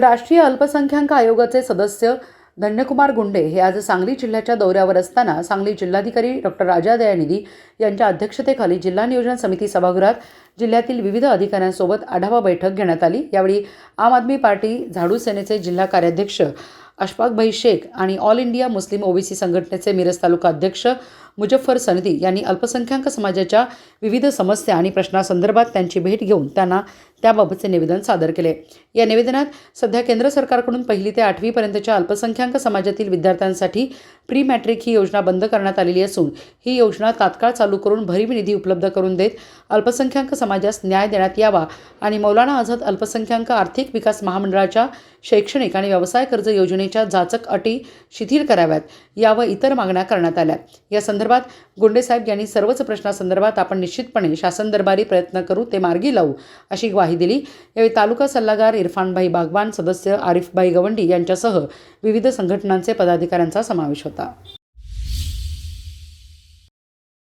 राष्ट्रीय अल्पसंख्याक आयोगाचे सदस्य धन्यकुमार गुंडे हे आज सांगली जिल्ह्याच्या दौऱ्यावर असताना सांगली जिल्हाधिकारी डॉक्टर राजा दयानिधी यांच्या अध्यक्षतेखाली जिल्हा नियोजन समिती सभागृहात जिल्ह्यातील विविध अधिकाऱ्यांसोबत आढावा बैठक घेण्यात आली. यावेळी आम आदमी पार्टी झाडू सेनेचे जिल्हा कार्याध्यक्ष अशफाकभाई शेख आणि ऑल इंडिया मुस्लिम ओबीसी संघटनेचे मिरज तालुका अध्यक्ष मुजफ्फर सनदी यांनी अल्पसंख्याक समाजाच्या विविध समस्या आणि प्रश्नासंदर्भात त्यांची भेट घेऊन त्यांना त्याबाबतचे निवेदन सादर केले. या निवेदनात सध्या केंद्र सरकारकडून पहिली ते आठवीपर्यंतच्या अल्पसंख्याक समाजातील विद्यार्थ्यांसाठी प्री मॅट्रिक ही योजना बंद करण्यात आलेली असून ही योजना तात्काळ चालू करून भरीव निधी उपलब्ध करून देत अल्पसंख्याक समाजास न्याय देण्यात यावा आणि मौलाना आझाद अल्पसंख्याक आर्थिक विकास महामंडळाच्या शैक्षणिक आणि व्यवसाय कर्ज योजनेच्या जाचक अटी शिथिल कराव्यात यावर इतर मागण्या करण्यात आल्या. या संदर्भात संदर्भात गुंडेसाहेब यांनी सर्वच प्रश्नासंदर्भात आपण निश्चितपणे शासन दरबारी प्रयत्न करू ते मार्गी लावू अशी ग्वाही दिली. यावेळी तालुका सल्लागार इरफानभाई बागवान सदस्य आरिफभाई गवंडी यांच्यासह विविध संघटनांचे पदाधिकाऱ्यांचा समावेश होता.